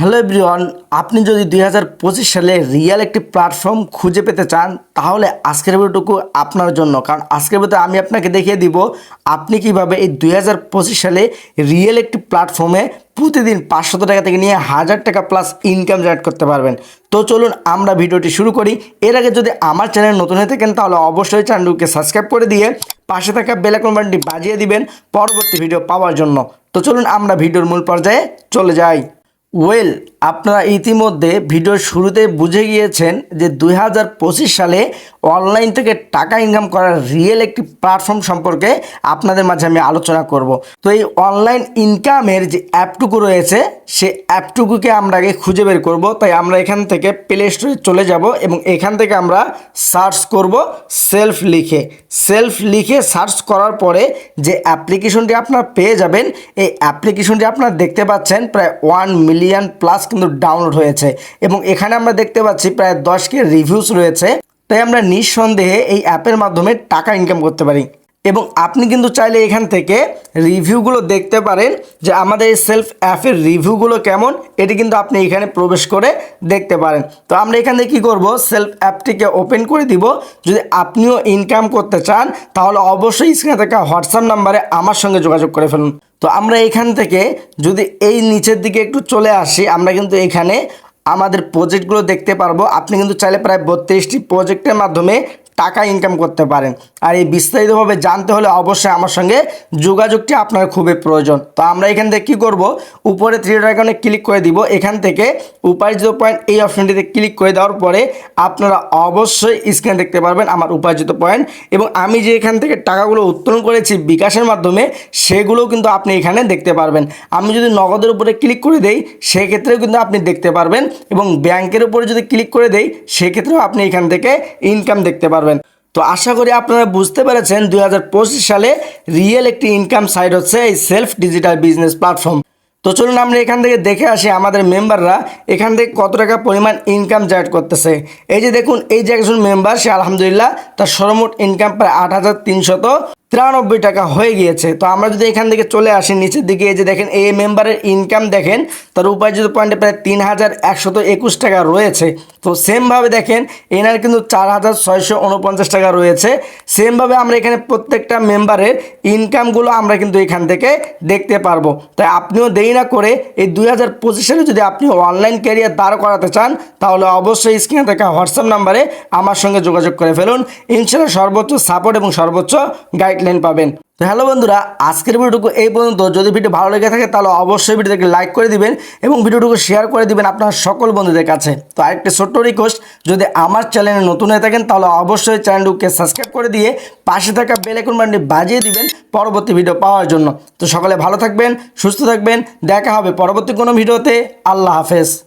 Hello everyone, আপনি যদি দুই হাজার পঁচিশ সালে রিয়েল একটি প্ল্যাটফর্ম খুঁজে পেতে চান, তাহলে আজকের ভিডিওটুকু আপনার জন্য। কারণ আজকের ভিডিওতে আমি আপনাকে দেখিয়ে দিব, আপনি কীভাবে এই দুই হাজার পঁচিশ সালে রিয়েল একটি প্ল্যাটফর্মে প্রতিদিন পাঁচশত টাকা থেকে নিয়ে হাজার টাকা প্লাস ইনকাম জেনারেট করতে পারবেন। তো চলুন আমরা ভিডিওটি শুরু করি। এর আগে যদি আমার চ্যানেল নতুন হয়ে থাকেন, তাহলে অবশ্যই চ্যানেলটিকে সাবস্ক্রাইব করে দিয়ে পাশে থাকা বেল আইকন বাটনটি বাজিয়ে দিবেন পরবর্তী ভিডিও পাওয়ার জন্য। তো চলুন আমরা ভিডিওর মূল পর্যায়ে চলে যাই। ওয়েল আপনারা ইতিমধ্যে ভিডিওর শুরুতে বুঝে গিয়েছেন যে দুই হাজার পঁচিশ সালে অনলাইন থেকে টাকা ইনকাম করার রিয়েল একটি প্ল্যাটফর্ম সম্পর্কে আপনাদের মাঝে আমি আলোচনা করব। তো এই অনলাইন ইনকামের যে অ্যাপটুকু রয়েছে, সে অ্যাপটুকুকে আমরা আগে খুঁজে বের করব। তাই আমরা এখান থেকে প্লে স্টোরে চলে যাব এবং এখান থেকে আমরা সার্চ করব সেলফ লিখে। সেলফ লিখে সার্চ করার পরে যে অ্যাপ্লিকেশনটি আপনারা পেয়ে যাবেন, এই অ্যাপ্লিকেশনটি আপনার দেখতে পাচ্ছেন প্রায় ওয়ান মিলিয়ন প্লাস কিন্তু ডাউনলোড হয়েছে। এবং এখানে আমরা দেখতে পাচ্ছি প্রায় দশ কে রিভিউস রয়েছে। তাই আমরা নিঃসন্দেহে এই অ্যাপের মাধ্যমে টাকা ইনকাম করতে পারি। এবং আপনি কিন্তু চাইলে এখান থেকে রিভিউগুলো দেখতে পারেন যে আমাদের এই সেলফ অ্যাপের রিভিউগুলো কেমন, এটি কিন্তু আপনি এখানে প্রবেশ করে দেখতে পারেন। তো আমরা এখান থেকে কী করব? সেলফ অ্যাপটিকে ওপেন করে দিব। যদি আপনিও ইনকাম করতে চান, তাহলে অবশ্যই স্ক্রিনে থাকা হোয়াটসঅ্যাপ নাম্বারে আমার সঙ্গে যোগাযোগ করে ফেলুন। তো আমরা এখান থেকে যদি এই নিচের দিকে একটু চলে আসি, আমরা কিন্তু এখানে আমাদের প্রজেক্টগুলো দেখতে পারব। আপনি কিন্তু চাইলে প্রায় বত্রিশটি প্রজেক্টের মাধ্যমে টাকা ইনকাম করতে পারেন। আর এই বিস্তারিতভাবে জানতে হলে অবশ্যই আমার সঙ্গে যোগাযোগটি আপনার খুবই প্রয়োজন। তো আমরা এখান থেকে কী করব? উপরে থ্রি আইকনে ক্লিক করে দিব। এখান থেকে উপার্জিত পয়েন্ট এই অপশনটিতে ক্লিক করে দেওয়ার পরে আপনারা অবশ্যই স্ক্রিনে দেখতে পারবেন আমার উপার্জিত পয়েন্ট এবং আমি যে এখান থেকে টাকাগুলো উত্তোলন করেছি বিকাশের মাধ্যমে, সেগুলোও কিন্তু আপনি এখানে দেখতে পারবেন। আমি যদি নগদের উপরে ক্লিক করে দেই, সেক্ষেত্রেও কিন্তু আপনি দেখতে পারবেন। এবং ব্যাংকের উপরে যদি ক্লিক করে দেই, সেক্ষেত্রেও আপনি এখান থেকে ইনকাম দেখতে পারবেন। তো আশা করি আপনারা বুঝতে পেরেছেন, দুই হাজার পঁচিশ সালে রিয়েল একটি ইনকাম সাইট হচ্ছে এই সেলফ ডিজিটাল বিজনেস প্ল্যাটফর্ম তো চলুন আমরা এখান থেকে দেখে আসি আমাদের মেম্বাররা এখান থেকে কত টাকা পরিমাণ ইনকাম জেনারেট করতেছে। এই যে দেখুন, এই যে একজন মেম্বার সে আলহামদুলিল্লাহ তার সর্বমোট ইনকাম প্রায় আট হাজার তিনশত তিরানব্বই টাকা হয়ে গিয়েছে। তো আমরা যদি এখান থেকে চলে আসি, নিচের দিকে এই যে দেখেন, এই মেম্বারের ইনকাম দেখেন, তার উপার্জিত পয়েন্টে প্রায় তিন হাজার একশত একুশ টাকা রয়েছে। তো সেমভাবে দেখেন, এনার কিন্তু চার হাজার ছয়শো উনপঞ্চাশ টাকা রয়েছে। সেমভাবে আমরা এখানে প্রত্যেকটা মেম্বারের ইনকামগুলো আমরা কিন্তু এখান থেকে দেখতে পারব। তাই আপনিও দেরি না করে এই দুই হাজার পঁচিশ যদি আপনি অনলাইন ক্যারিয়ার দাঁড় করাতে চান, তাহলে অবশ্যই স্ক্রিনে থাকা হোয়াটসঅ্যাপ নাম্বারে আমার সঙ্গে যোগাযোগ করে ফেলুন। ইনশাল্লাহ সর্বোচ্চ সাপোর্ট এবং সর্বোচ্চ গাইডলাইন পাবেন। তো হ্যালো বন্ধুরা, আজকের ভিডিওটুকু এই পর্যন্ত। যদি ভিডিও ভালো লেগে থাকে, তাহলে অবশ্যই ভিডিওটাকে লাইক করে দিবেন এবং ভিডিওটুকু শেয়ার করে দিবেন আপনার সকল বন্ধুদের কাছে। তো আরেকটি ছোট্ট রিকোয়েস্ট যদি আমার চ্যানেলে নতুন হয়ে থাকেন, তাহলে অবশ্যই চ্যানেলটিকে সাবস্ক্রাইব করে দিয়ে পাশে থাকা বেল আইকন বাটনটি বাজিয়ে দিবেন পরবর্তী ভিডিও পাওয়ার জন্য। তো সকলে ভালো থাকবেন, সুস্থ থাকবেন, দেখা হবে পরবর্তী কোনো ভিডিওতে। আল্লাহ হাফেজ।